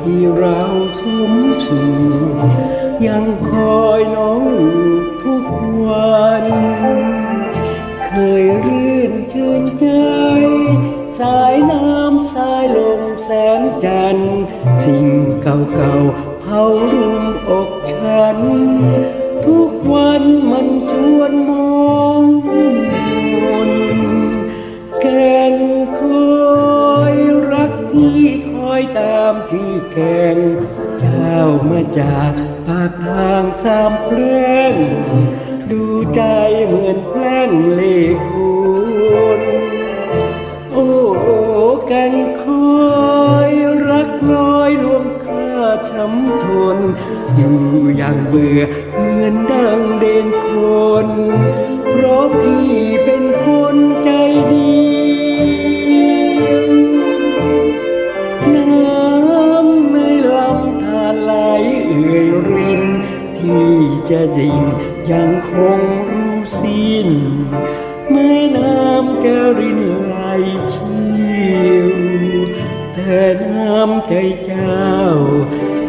ที่เราสมสู่ยังคอยน้องอยู่ทุกวัน เคยรื่นชื่นใจ สายน้ำสายลมแสงจันทร์ สิ่งเก่าๆเผารุมอกฉัน ทุกวันมันชวนมามที่แกงเจ้ามาจากปากทางสามเพลงดูใจเหมือนแกล้งเลคุณโอ้โอ้กันคอยรักน้อยลวงค่าช้ำทน อยู่อย่างเบื่อเหมือนดังเด่นคนเพราะพี่ ดิ่งยังคงรู้สิ้นแม่น้ำจะรินไหลเชี่ยวแต่น้ำใจเจ้า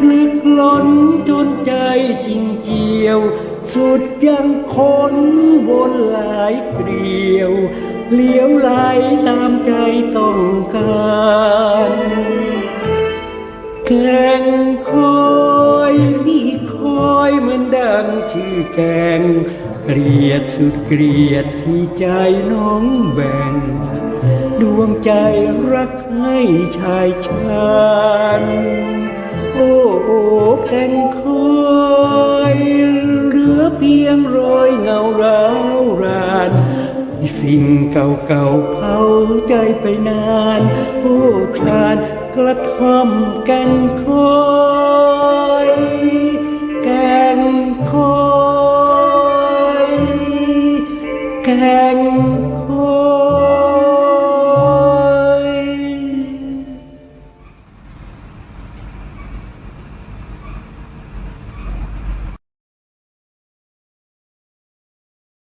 ลึกล้นจนใจจริงเจียว สุดยังคนวนหลายเกลียวเลี้ยวไหลตามใจต้องการแกงคอยพี่คอย เหมือนดังชื่อแกง เกลียดสุดเกลียดที่ใจน้องแบ่ง ดวงใจรักให้ชายชานโอ้โอ้แกงคอยเหลือเพียงรอยเงาร้าวรานสิ่งเก่าๆเผาใจไปนาน โอ้ชานกระท่อมแกันคอย cánh